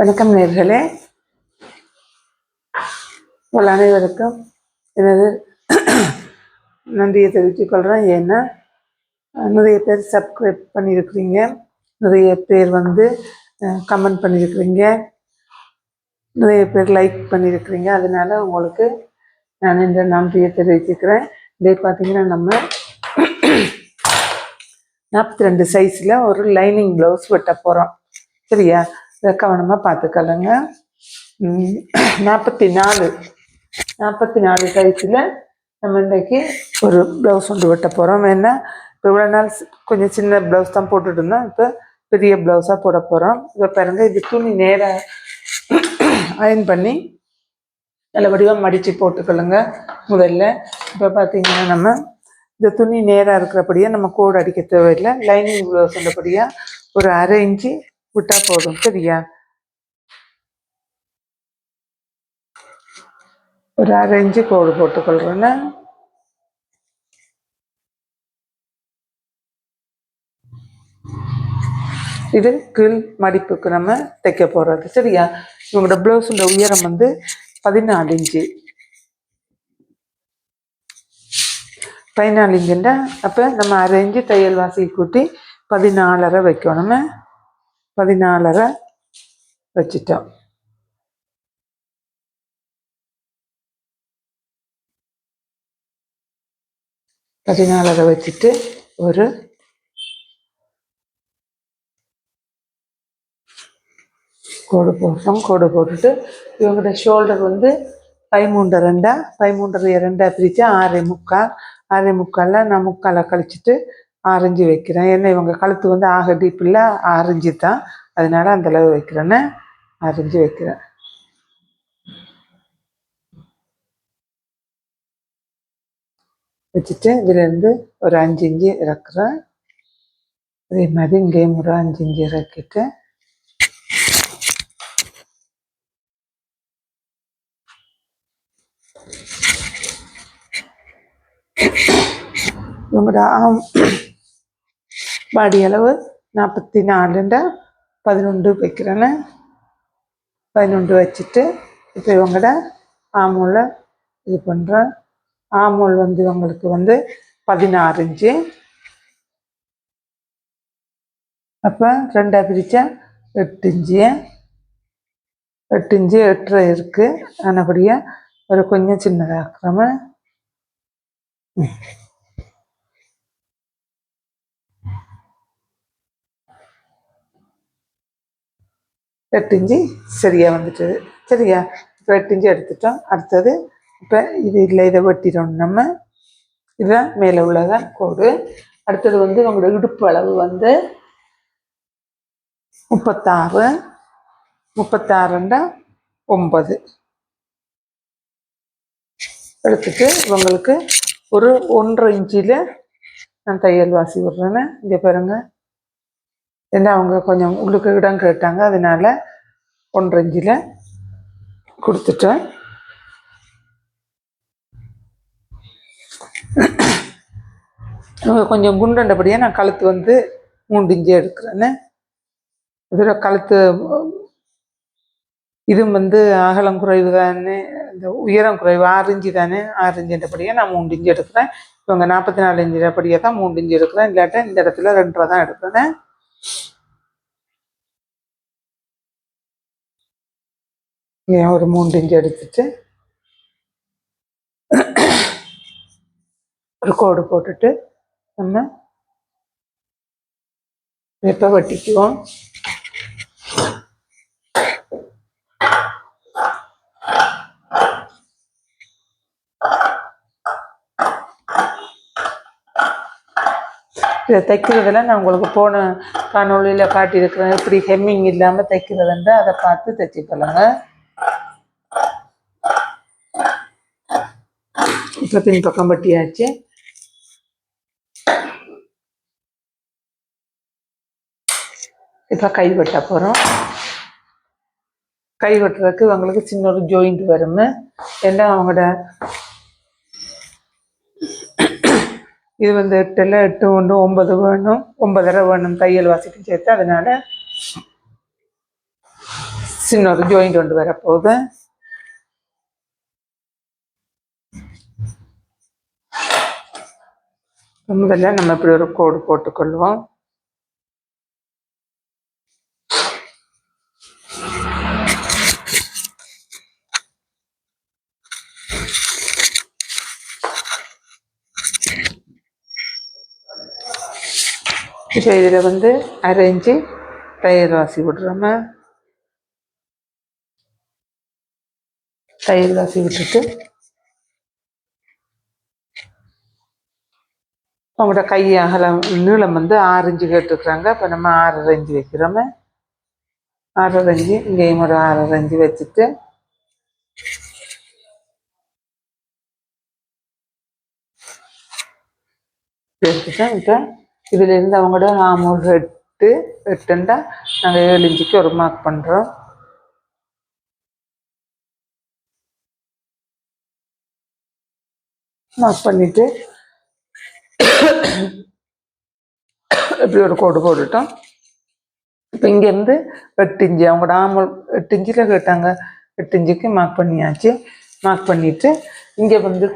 வணக்கம் நேர்களே. உங்கள் அனைவருக்கும் எனது நன்றியை தெரிவித்துக் கொள்கிறேன். ஏன்னா நிறைய பேர் சப்ஸ்கிரைப் பண்ணியிருக்கிறீங்க. நிறைய பேர் வந்து கமெண்ட் பண்ணியிருக்கிறீங்க. நிறைய பேர் லைக் பண்ணியிருக்கிறீங்க. அதனால் உங்களுக்கு நான் இந்த நன்றியை தெரிவிச்சுக்கிறேன் இதே பார்த்தீங்கன்னா நம்ம நாற்பத்தி ரெண்டு சைஸில் ஒரு லைனிங் ப்ளவுஸ் வெட்ட போகிறோம் சரியா? இதை கவனமாக பார்த்துக்கலங்க நாற்பத்தி நாலு நாற்பத்தி நாலு சைஸில் நம்ம இன்றைக்கி ஒரு ப்ளவுஸ் ஒன்று வெட்ட போகிறோம் ஏன்னா இப்போ இவ்வளோ நாள் கொஞ்சம் சின்ன ப்ளவுஸ் தான் போட்டுட்டு இருந்தோம். இப்போ பெரிய ப்ளவுஸாக போட போகிறோம் இப்போ பாருங்க. இது துணி நேராக அயன் பண்ணி நல்ல வடிவாக மடித்து போட்டுக்கொள்ளுங்க முதல்ல இப்போ பார்த்தீங்கன்னா நம்ம இந்த துணி நேராக இருக்கிறபடியாக நம்ம கோடு அடிக்க தேவையில்லை. லைனிங் ப்ளவுஸ் உள்ளபடியாக ஒரு அரை இன்ச்சு விட்டா போதும். சரியா? ஒரு அரை இன்ச்சு கோடு போட்டுக்கொள்றேன்னு இது கீழ் மடிப்புக்கு நம்ம தைக்க போகிறது சரியா? இவங்களோட ப்ளவுஸோட உயரம் வந்து பதினாலு இன்ச்சு. பதினாலு இன்ச்சுண்டா அப்போ நம்ம அரை இன்ச்சு தையல் வாசி கூட்டி பதினாலரை வைக்கணும். பதினாலரை வச்சிட்டோம். பதினாலரை வச்சுட்டு ஒரு கோடு போட்டோம். கோடு போட்டுட்டு இவங்களோட ஷோல்டர் வந்து பதிமூன்று ரெண்டா பதிமூன்று ரெண்டா பிரித்து ஆறே முக்கால். ஆறே முக்காலில் நான் முக்காலை கழிச்சிட்டு ஆரஞ்சு வைக்கிறேன். ஏன்னா இவங்க கழுத்து வந்து ஆக டீப்பில் ஆரஞ்சு தான் அதனால அந்த அளவு வைக்கிறேன்னு ஆரஞ்சு வைக்கிறேன். வச்சுட்டு இதுலேருந்து ஒரு அஞ்சு இஞ்சி இறக்குறேன். அதே மாதிரி இங்கேயும் ஒரு அஞ்சு இஞ்சி இறக்கிட்டு இவங்களோட ஆம் பாடி அளவு நாற்பத்தி நாலுண்டா பதினொன்று வைக்கிறேன்னு பதினொன்று வச்சுட்டு இப்போ இவங்களோட ஆமூலை இது பண்ணுறேன் ஆமூல் வந்து இவங்களுக்கு வந்து பதினாறு இன்ச்சு அப்போ ரெண்டாக பிரித்தா எட்டு இன்ச்சு எட்டு இன்ச்சு எட்டரை இருக்குது ஆனபடியாக ஒரு கொஞ்சம் சின்னதாக்குறோமா எட்டு இஞ்சி சரியாக வந்துட்டது. சரியா? இப்போ எட்டு எடுத்துட்டோம். அடுத்தது இப்போ இது இல்லை இதை வெட்டிடணும் நம்ம. இதுதான் மேலே உள்ளதான் கோடு. அடுத்தது வந்து உங்களோட இடுப்பு அளவு வந்து முப்பத்தாறு. முப்பத்தாறுண்டா ஒன்பது. எடுத்துட்டு இவங்களுக்கு ஒரு ஒன்றரை இன்ச்சில் நான் தையல் வாசி விட்றேன்னு இங்கே பாருங்கள் ஏன்னா அவங்க கொஞ்சம் உள்ளுக்கு இடம் கேட்டாங்க. அதனால் ஒன்றஞ்சில் கொடுத்துட்டேன். கொஞ்சம் குண்டண்டபடியாக நான் கழுத்து வந்து மூன்று இன்ச்சு எடுக்கிறேன்னு. இதில் கழுத்து இது வந்து அகலம் குறைவு தானே இந்த உயரம் குறைவு ஆறு இன்ச்சு தானே ஆறு இன்ச்சுன்றபடியாக நான் மூன்று இன்ச்சு எடுக்கிறேன். இவங்க நாற்பத்தி நாலு இன்ச்சுன்றபடியாக தான் மூன்று இஞ்சி எடுக்கிறேன். இல்லாட்டா இந்த இடத்துல ரெண்டரை தான் எடுக்கிறேன் இங்கே ஒரு மூன்று இஞ்சி எடுத்துட்டு ஒரு கோடு போட்டுட்டு நம்ம வெப்ப வெட்டிக்குவோம் இதை தைக்கிறதுல நான் உங்களுக்கு போன காணொலியில் காட்டியிருக்கிறேன். இப்படி ஹெம்மிங் இல்லாமல் தைக்கிறதுன்ற அதை பார்த்து தைச்சிக்கொள்ளுங்க இப்போ பின்பக்கம் பட்டியாச்சு இப்போ கை வெட்ட போகிறோம் கை வெட்டுறதுக்கு அவங்களுக்கு சின்ன ஒரு ஜாயிண்ட் வரும். ஏன்னா அவங்களோட இது வந்து எட்டில் எட்டு ஒன்று ஒன்பது வேணும் ஒன்பதரை வேணும் தையல் வாசிக்கும் சேர்த்து. அதனால சின்ன ஒரு ஜாயிண்ட் ஒன்று வரப்போகுது. முதல்ல நம்ம இப்படி ஒரு கோடு போட்டுக்கொள்வோம். இப்போ இதில் வந்து அரைஞ்சி தயிர் வாசி விடுறோம. தயிர் வாசி விட்டுட்டு உங்களோட கை அகலம் நீளம் வந்து ஆறு இன்ச்சு கேட்டுருக்குறாங்க. இப்போ நம்ம ஆறரை இன்ச்சு வைக்கிறோமே. ஆறரை இஞ்சு இங்கேயும் ஒரு ஆறரை வச்சுட்டு எடுத்துட்டேன் இப்போ இதுலேருந்து அவங்களோட ஆமூல் எட்டு எட்டுண்டா நாங்கள் ஏழு இன்ச்சுக்கு ஒரு மார்க் பண்ணுறோம் மார்க் பண்ணிவிட்டு இப்படி ஒரு கோடு போட்டுட்டோம். இப்போ இங்கேருந்து எட்டு இஞ்சி அவங்க ஆமல் எட்டு இன்ச்சில் கேட்டாங்க. எட்டு இஞ்சிக்கு மார்க் பண்ணியாச்சு. மார்க் பண்ணிவிட்டு இங்கே வந்து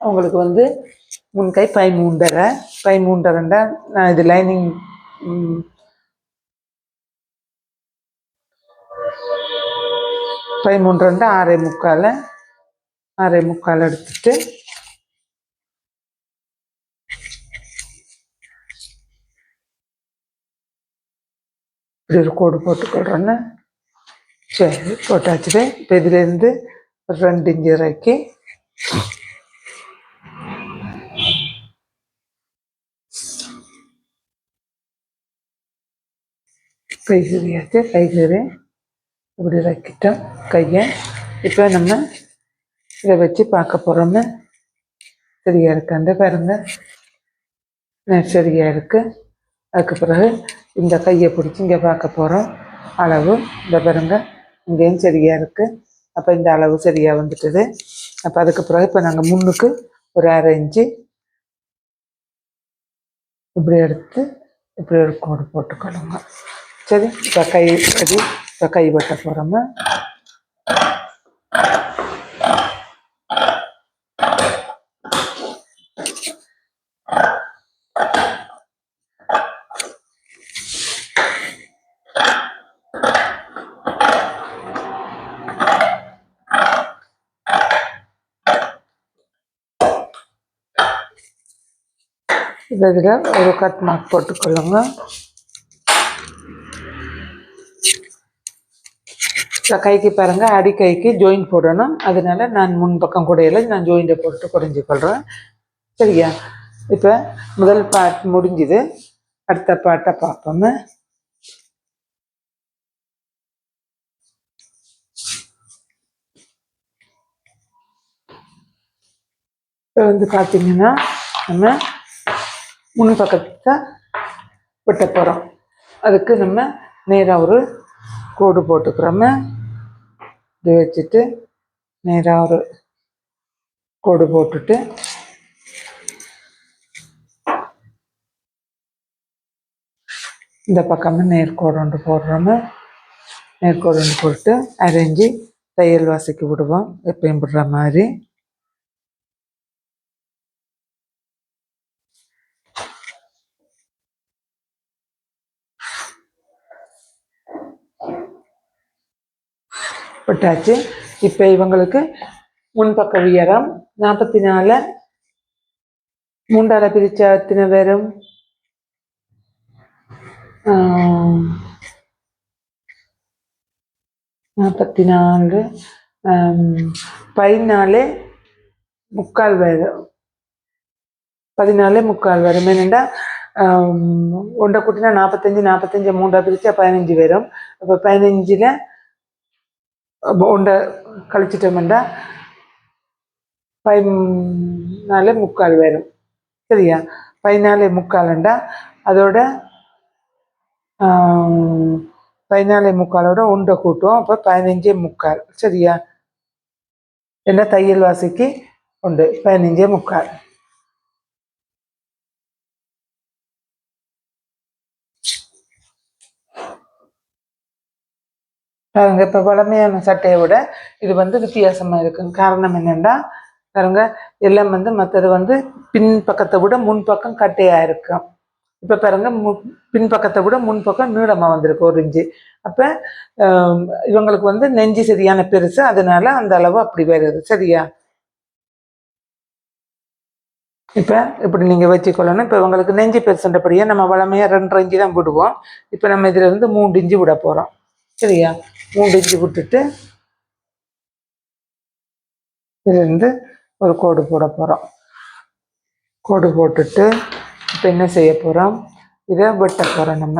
அவங்களுக்கு வந்து முன்கை பதிமூன்றரை பதிமூன்றரைண்டா நான் இது லைனிங் பதிமூன்றரை ஆறே முக்கால் ஆறே முக்கால் எடுத்துட்டு. இப்படி ஒரு கோடு போட்டுக்கொள்றோன்னு. சரி போட்டாச்சுட்டு இப்போ இதுலேருந்து ரெண்டு இஞ்சி இறக்கி. கைகறியாச்சு கைகறி இப்படி வைக்கிட்டோம் கையை இப்போ நம்ம இதை வச்சு பார்க்க போகிறோம் சரியா இருக்காண்டு பாருங்க அஹ் சரியா இருக்குது அதுக்கு பிறகு இந்த கையை பிடிச்சி இங்கே பார்க்க போகிறோம் அளவு இந்த பாருங்க இங்கேயும் சரியாக இருக்குது அப்போ இந்த அளவு சரியாக வந்துட்டுது அப்போ அதுக்கு பிறகு இப்போ நாங்கள் முன்னுக்கு ஒரு அரை இன்ச்சு இப்படி எடுத்து இப்படி ஒரு கோடு போட்டுக்கொள்ளுங்க சரி இப்போ கை சரி இப்போ கை இதில் ஒரு கட் மார்க் போட்டுக்கொள்ளுங்க. கைக்கு பாருங்க அடி கைக்கு ஜாயிண்ட் போடணும். அதனால நான் முன் பக்கம் குடையில நான் ஜாயிண்டை போட்டு குறைஞ்சு கொள்கிறேன் சரியா? இப்போ முதல் பாட் முடிஞ்சுது. அடுத்த பாட்டை பார்ப்போம். இப்போ வந்து பார்த்தீங்கன்னா நம்ம முன் பக்கத்தை வெட்ட போகிறோம் அதுக்கு நம்ம நேராக ஒரு கோடு போட்டுக்கிறோம. இது வச்சுட்டு நேராக ஒரு கோடு போட்டுட்டு இந்த பக்கமாக நேர்கோடு போடுறோமே போடுறோம. நேர்கோடு போட்டு அரைஞ்சி தையல் வாசிக்கு விடுவோம். எப்பயும் விடுற மாதிரி. விட்டாச்சு இப்போ இவங்களுக்கு முன்பக்க உயரம் நாற்பத்தி நாலு மூன்றால பிரிச்சா எத்தனை பேரும் நாற்பத்தி நாலு பதினாலு முக்கால் வரும் பதினாலு முக்கால் வரும். என்னென்னா ஒன்றை கூட்டினா நாற்பத்தஞ்சு நாற்பத்தஞ்சு மூன்றா பிரிச்சா பதினஞ்சு வரும். அப்போ பதினஞ்சில் ஒன்றை கழிச்சிட்டோம்னா பதினாலு முக்கால் வரும். சரியா? பதினாலு முக்கால்ண்டா. அதோட ஆம், பதினாலு முக்காலோட உண்டை கூட்டுவோம். அப்போ பதினஞ்சே முக்கால். சரியா? என்ன தையல் வாசிக்கு உண்டு. பதினஞ்சே முக்கால். பாருங்க இப்போ பழமையான சட்டையை விட இது வந்து வித்தியாசமாக இருக்கும் காரணம் என்னென்னா பாருங்க எல்லாம் வந்து மற்றது வந்து பின் பக்கத்தை விட முன் பக்கம் கட்டையாக இருக்கும் இப்போ பாருங்க மு பின் பக்கத்தை விட முன் பக்கம் நீளமாக வந்திருக்கு ஒரு இஞ்சி அப்போ இவங்களுக்கு வந்து நெஞ்சு சரியான பெருசு அதனால அந்த அளவு அப்படி வருது. சரியா? இப்போ இப்படி நீங்கள் வச்சுக்கொள்ளணும். இப்போ உங்களுக்கு நெஞ்சு பெருசுன்றபடியே நம்ம வளமையாக ரெண்டு இஞ்சி தான் விடுவோம். இப்போ நம்ம இதில் இருந்து மூன்று இஞ்சி விட போகிறோம் சரியா மூன்று இஞ்சி விட்டுட்டு இதுலேருந்து ஒரு கோடு போட போகிறோம் கோடு போட்டுட்டு இப்போ என்ன செய்ய போகிறோம் இதை வெட்ட போகிறோம் நம்ம.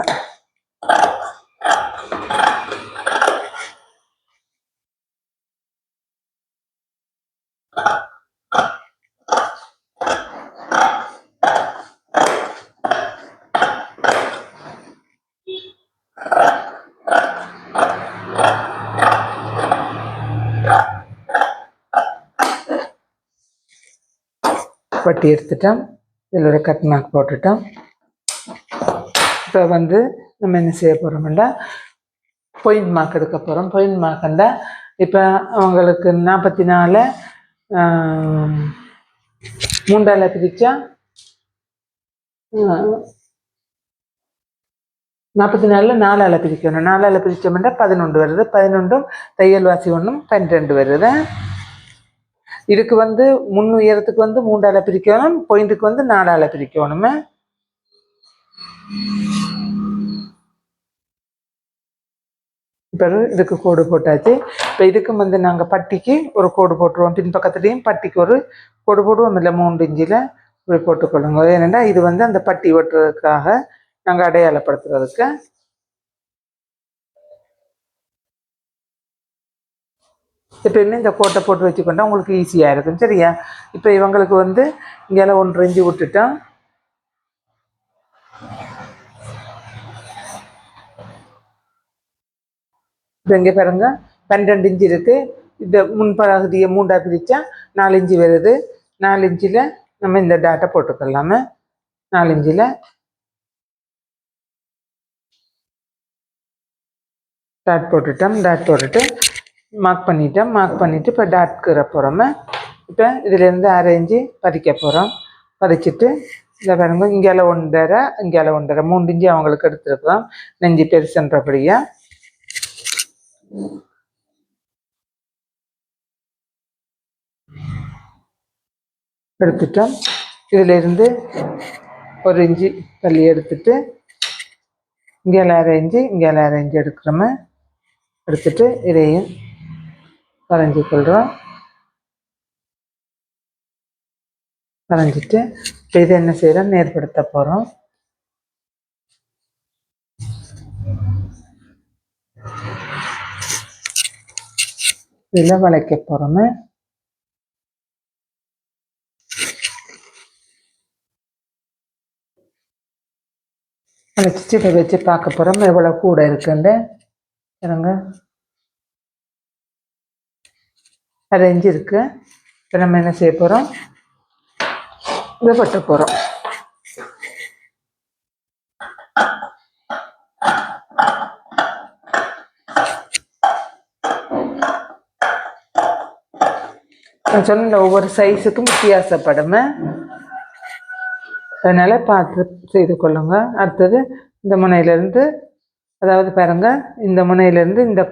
வட்டி எடுத்துட்டோம். இதில் ஒரு கட் மார்க் போட்டுட்டோம். இப்போ வந்து நம்ம என்ன செய்ய போகிறோம்டா பொயிண்ட் மார்க் எடுக்க போகிறோம் பாயிண்ட் மார்க்கண்டா இப்போ அவங்களுக்கு நாற்பத்தி நாலு மூண்டால பிரித்தா நாற்பத்தி நாலில் நாலால் பிரிக்கணும். நாலால் பிரித்தோம்னா பதினொன்று வருது. பதினொன்றும் தையல் வாசி ஒன்றும் பன்னிரெண்டு வருது. இதுக்கு வந்து முன் உயரத்துக்கு வந்து மூன்றால பிரிக்கணும் பாயிண்ட்டுக்கு வந்து நாலால பிரிக்கணுமே. இப்போ இதுக்கு கோடு போட்டாச்சு. இப்போ இதுக்கும் வந்து நாங்கள் பட்டிக்கு ஒரு கோடு போட்டுருவோம். பின்பக்கத்துலேயும் பட்டிக்கு ஒரு கோடு போடுவோம். இல்லை மூன்று இஞ்சியில் இப்படி போட்டுக்கொள்ளுங்க. ஏனென்னா இது வந்து அந்த பட்டி வெட்டுறதுக்காக நாங்கள் அடையாளப்படுத்துறதுக்கு எப்பயுமே இந்த கோட்டை போட்டு வச்சுக்கொண்டா உங்களுக்கு ஈஸியாக இருக்கும். சரியா? இப்போ இவங்களுக்கு வந்து இங்கெல்லாம் ஒன்று இஞ்சி விட்டுட்டோம் இப்போ இங்கே பாருங்க பன்னெண்டு இஞ்சி இருக்குது இந்த முன்பகுதியை மூண்டாக பிரித்தா நாலு இஞ்சி வருது. நாலு இஞ்சில் நம்ம இந்த டாட்டை போட்டுக்கலாமே. நாலு இஞ்சில் டாட் போட்டுட்டோம் டாட் போட்டுட்டு மார்க் பண்ணிட்டோம் மார்க் பண்ணிவிட்டு இப்போ டாட் கீற போகிறோமே இப்போ இதுலேருந்து அரைஞ்சி பதிக்க போகிறோம் பதிச்சுட்டு இதில் பாருங்க இங்கேல ஒன்றரை இங்கேல ஒன்றரை. மூணு இஞ்சி அவங்களுக்கு எடுத்துருக்குறோம். நெஞ்சு பெருசுன்றபடியா. எடுத்துட்டோம். இதுலேருந்து ஒரு இஞ்சி தள்ளி எடுத்துட்டு இங்கேல அரைஞ்சி இங்கேல அரைஞ்சி எடுக்கிறோமே. எடுத்துட்டு இதையும் வரைஞ்சி கொள்கிறோம் வரைஞ்சிட்டு இப்போ இதை என்ன செய்கிறோம் நேர்படுத்த போகிறோம் இதில் வளைக்க போகிறோமே வளைச்சிட்டு இதை வச்சு பார்க்க போகிறோம் எவ்வளோ கூட இருக்குன்னு. இருங்க அரேஞ்சு இருக்கு. இப்போ நம்ம என்ன செய்ய போகிறோம் இதை கொட்ட போகிறோம் நான் சொன்ன ஒவ்வொரு சைஸுக்கும் வித்தியாசப்படும். அதனால் பார்த்து செய்து கொள்ளுங்க. அடுத்தது இந்த முனையிலேருந்து அதாவது பாருங்க இந்த முனையிலேருந்து இந்த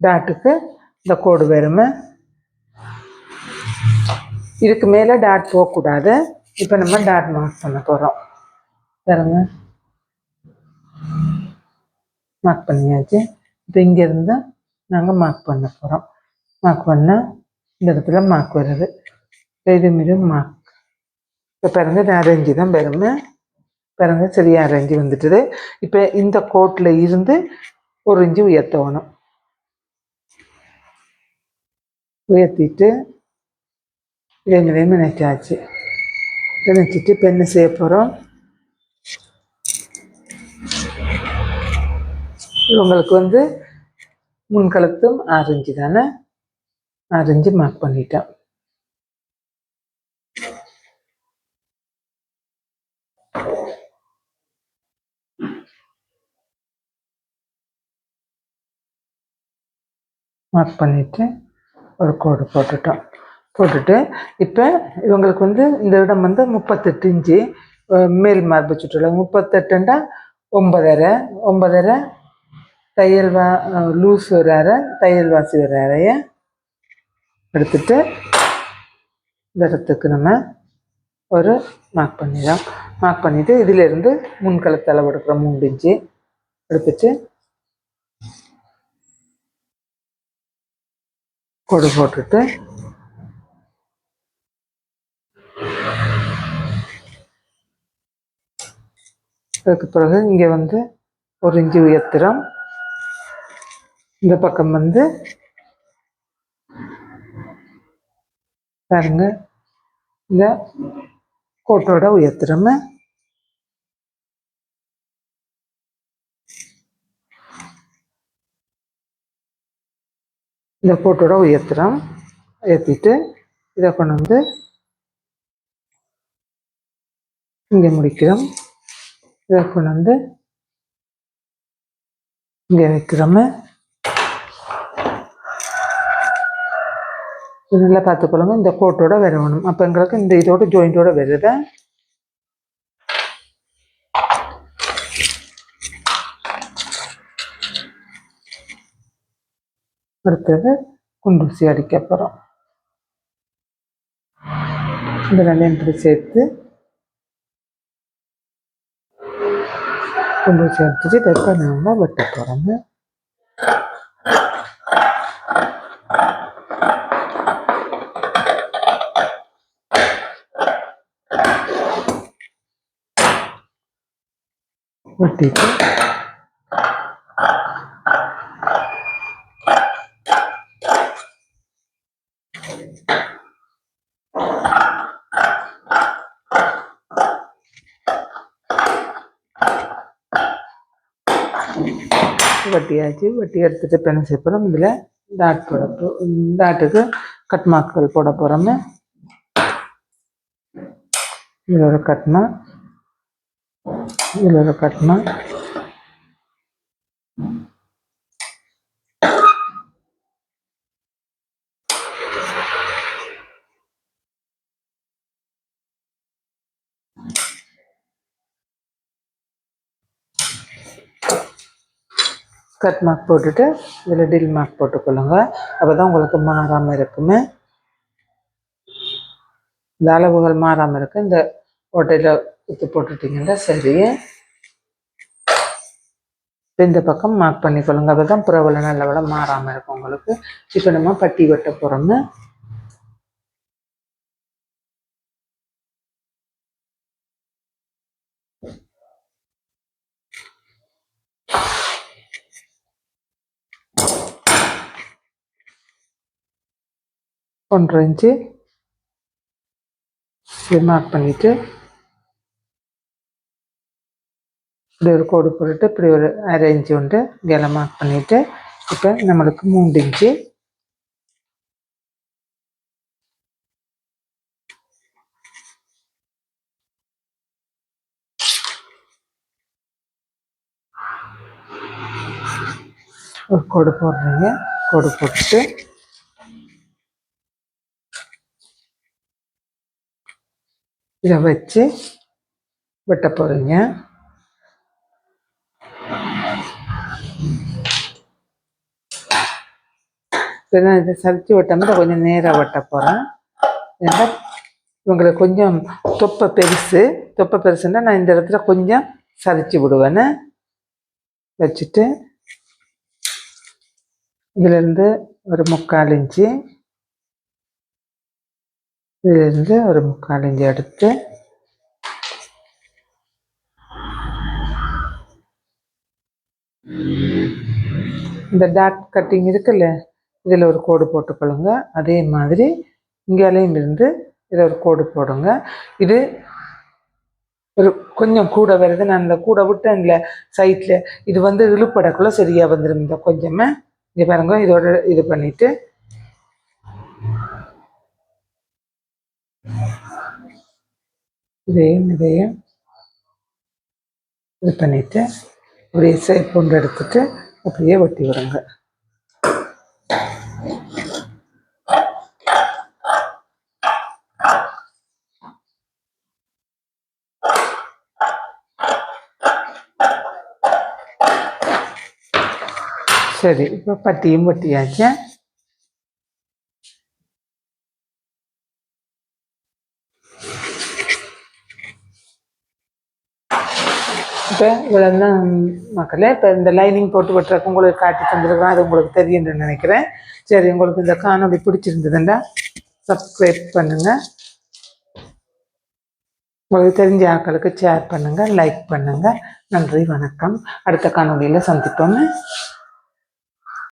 டாட்டுக்கு இந்த கோடு வருமே இதுக்கு மேலே டாட் போகக்கூடாது. இப்போ நம்ம டாட் மார்க் பண்ண போகிறோம் பாருங்க. மார்க் பண்ணியாச்சு. இப்போ இங்கேருந்து நாங்கள் மார்க் பண்ண போகிறோம் மார்க் பண்ணால் இந்த இடத்துல மார்க் வருது. இது மீது மார்க் இப்போ பாருங்க இது அரேஞ்சு தான் பெருமை பாருங்க சரியாக அரேஞ்சு வந்துட்டுது. இப்போ இந்த கோட்டில் இருந்து ஒரு இஞ்சி உயர்த்தணும். உயர்த்திட்டு இதே நினைச்சாச்சு நினைச்சிட்டு இப்போ என்ன செய்ய போகிறோம் இவங்களுக்கு வந்து முன்கலத்தும் ஆரஞ்சு தானே? ஆரஞ்சு மார்க் பண்ணிட்டேன் மார்க் பண்ணிவிட்டு ஒரு கோடு போட்டுட்டோம். போட்டுட்டு இப்போ இவங்களுக்கு வந்து இந்த இடம் வந்து முப்பத்தெட்டு இன்ச்சு மேல் மார்பு சுற்றுலா. முப்பத்தெட்டுண்டா ஒன்பதரை ஒன்பதரை தையல் வா லூஸ் ஒரு அரை தையல் வாசி ஒரு அறைய எடுத்துட்டு இந்த இடத்துக்கு நம்ம ஒரு மார்க் பண்ணிடலாம். மார்க் பண்ணிவிட்டு இதிலேருந்து முன்கழுத்து அளவு எடுக்கிற மூணு இன்ச்சு எடுத்துட்டு கொடு போட்டுட்டு அதுக்கு பிறகு இங்கே வந்து ஒரு இஞ்சி உயர்த்திரம். இந்த பக்கம் வந்து பாருங்க. இந்த கோட்டோட உயர்த்திரம். இந்த கோட்டோட உயர்த்திரம் உயர்த்திட்டு இதை கொண்டு வந்து இங்கே முடிக்கிறோம். இதை கொண்டு வந்து இங்கே வைக்கிறோம். நல்லா பார்த்துக்கொள்ளுங்க. இந்த கோட்டோட வரணும் அப்போ எங்களுக்கு இந்த இதோட ஜாயிண்டோட வருத அடுத்தது குண்டூசி அடிக்க போகிறோம். இந்த ரெண்டையும் இப்படி சேர்த்து குண்டூசி அடிச்சுட்டு தெப்ப நாங்கள் வெட்ட போகிறோங்க வெட்டிட்டு வட்டியாச்சு வட்டி எடுத்துட்டு இப்போ என்ன செய்ய போகிறோம் இதில் டாட் போட டாட்டுக்கு கட் மார்க்குகள் போட போகிறோமே இதில் ஒரு கட்னா இதில் ஒரு கட்னா கட் மார்க் போட்டுட்டு இதில் டில் மார்க் போட்டுக்கொள்ளுங்க. அப்போ தான் உங்களுக்கு மாறாமல் இருக்குமே. இந்த அளவுகள் மாறாமல் இருக்கு. இந்த ஓட்டையில் குத்து போட்டுட்டிங்கன்னா சரி. இந்த பக்கம் மார்க் பண்ணிக்கொள்ளுங்க. அப்போ தான் புறவில் நல்ல மாறாமல் இருக்கும் உங்களுக்கு. இப்போ நம்ம பட்டி வெட்ட போகிறோம்னு ஒன்றரை இன்ச்சு இது மார்க் பண்ணிவிட்டு இப்படி ஒரு கோடு போட்டுட்டு இப்படி ஒரு அரை இன்ச்சு உண்டு இங்கே மார்க் பண்ணிவிட்டு இப்போ நம்மளுக்கு மூன்று இன்ச்சு ஒரு கோடு போடுறீங்க கோடு போட்டுட்டு இதை வச்சு வெட்ட போகிறீங்க நான் இதை சரிச்சு வெட்டாமல் கொஞ்சம் நேராக வெட்ட போகிறேன் ஏன்னா இவங்களுக்கு கொஞ்சம் தொப்பை பெருசு. தொப்பை பெருசுன்னா நான் இந்த இடத்துல கொஞ்சம் சரிச்சு விடுவேன்னு வச்சுட்டு இதுலேருந்து ஒரு முக்கால் இன்ச்சு இதுலேருந்து ஒரு முக்கால் இஞ்சி எடுத்து இந்த டாட் கட்டிங் இருக்குல்ல இதில் ஒரு கோடு போட்டுக்கொள்ளுங்க. அதே மாதிரி இங்கேலையும் இருந்து இதில் ஒரு கோடு போடுங்க. இது ஒரு கொஞ்சம் கூட வருது. நான் இந்த கூட விட்டேன்ல சைட்டில் இது வந்து இழுப்படக்குள்ளே சரியாக வந்துடும் இந்த கொஞ்சமாக இங்கே பாருங்க இதோட இது பண்ணிவிட்டு இதையும் இதையும் இது பண்ணிவிட்டு அப்படியே சேப் கொண்டு எடுத்துட்டு அப்படியே வெட்டி விடுங்க. சரி இப்போ பட்டியும் பட்டியாச்சு இப்போ இவ்வளோதான் மக்களே இப்போ இந்த லைனிங் போட்டு வெட்டுறக்கு உங்களுக்கு காட்டி தந்துருக்கேன் அது உங்களுக்கு தெரியும்னு நினைக்கிறேன். சரி உங்களுக்கு இந்த காணொலி பிடிச்சிருந்ததுண்டா சப்ஸ்கிரைப் பண்ணுங்கள் உங்களுக்கு தெரிஞ்ச ஆட்களுக்கு ஷேர் பண்ணுங்கள் லைக் பண்ணுங்கள் நன்றி வணக்கம். அடுத்த காணொலியில் சந்திப்போம்.